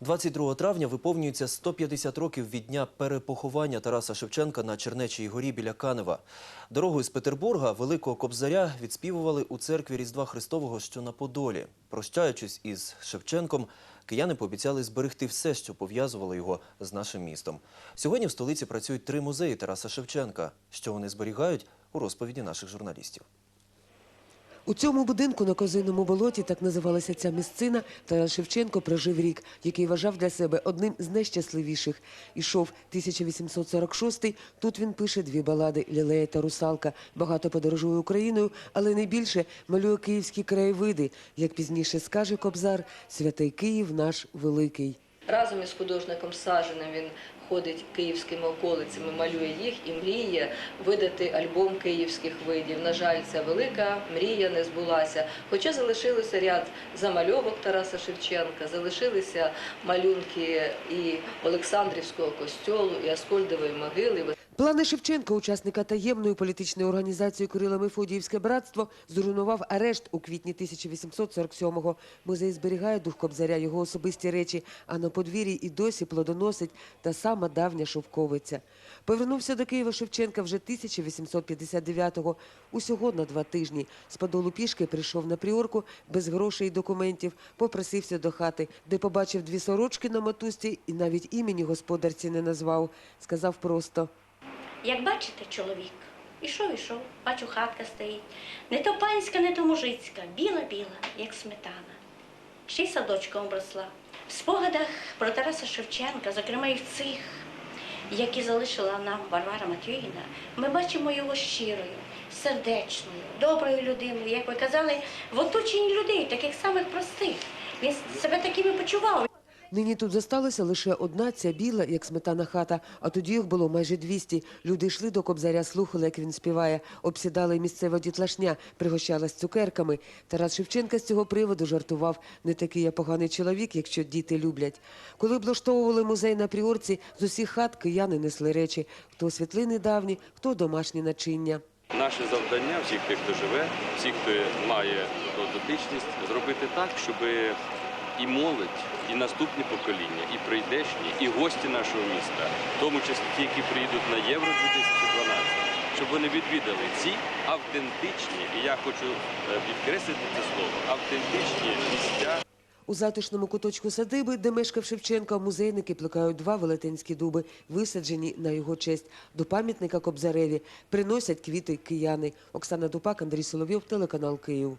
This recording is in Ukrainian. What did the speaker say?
22 травня виповнюється 150 років від дня перепоховання Тараса Шевченка на Чернечій горі біля Канева. Дорогою з Петербурга Великого Кобзаря відспівували у церкві Різдва Христового, що на Подолі. Прощаючись із Шевченком, кияни пообіцяли зберегти все, що пов'язувало його з нашим містом. Сьогодні в столиці працюють три музеї Тараса Шевченка. Що вони зберігають у розповіді наших журналістів. У цьому будинку на Козиному болоті, так називалася ця місцина, Тарас Шевченко прожив рік, який вважав для себе одним з найщасливіших. Ішов 1846 Тут він пише дві балади «Лілея» та «Русалка». Багато подорожує Україною, але найбільше малює київські краєвиди. Як пізніше скаже Кобзар, «Святий Київ наш великий». Разом із художником Саженим він ходить київськими околицями, малює їх і мріє видати альбом київських видів. На жаль, ця велика мрія не збулася. Хоча залишилося ряд замальовок Тараса Шевченка, залишилися малюнки і Олександрівського костьолу, і Аскольдової могили. Плани Шевченка, учасника таємної політичної організації Кирила Мефодіївське братство, зруйнував арешт у квітні 1847-го. Музей зберігає дух Кобзаря, його особисті речі, а на подвір'ї і досі плодоносить та сама давня шовковиця. Повернувся до Києва Шевченка вже 1859-го, усього на два тижні. З Подолу пішки прийшов на пріорку без грошей і документів, попросився до хати, де побачив дві сорочки на мотузці і навіть імені господарці не назвав. Сказав просто – Як бачите, чоловік, ішов, ішов, бачу, хатка стоїть. Не то панська, не то мужицька, біла-біла, як сметана. Ще й садочком обросла. В спогадах про Тараса Шевченка, зокрема і в цих, які залишила нам Варвара Матвіївна, ми бачимо його щирою, сердечною, доброю людиною, як ви казали, в оточенні людей, таких самих простих. Він себе такими почував. Нині тут зосталася лише одна ця біла, як сметана хата, а тоді їх було майже 200. Люди йшли до Кобзаря, слухали, як він співає, обсідали місцева дітлашня, пригощалась цукерками. Тарас Шевченка з цього приводу жартував, не такий я поганий чоловік, якщо діти люблять. Коли облаштовували музей на Пріорці, з усіх хат кияни несли речі, хто світлини давні, хто домашні начиння. Наше завдання всіх тих, хто живе, всіх, хто має дотичність, зробити так, щоб і молодь, і наступні покоління, і прийдешні, і гості нашого міста, в тому числі ті, які приїдуть на Євро 2012, щоб вони відвідали ці автентичні, і я хочу е, підкреслити це слово, автентичні місця. У затишному куточку садиби, де мешкав Шевченка, музейники плекають два велетенські дуби, висаджені на його честь. До пам'ятника Кобзареві приносять квіти кияни. Оксана Дупак, Андрій Соловйов, телеканал Київ.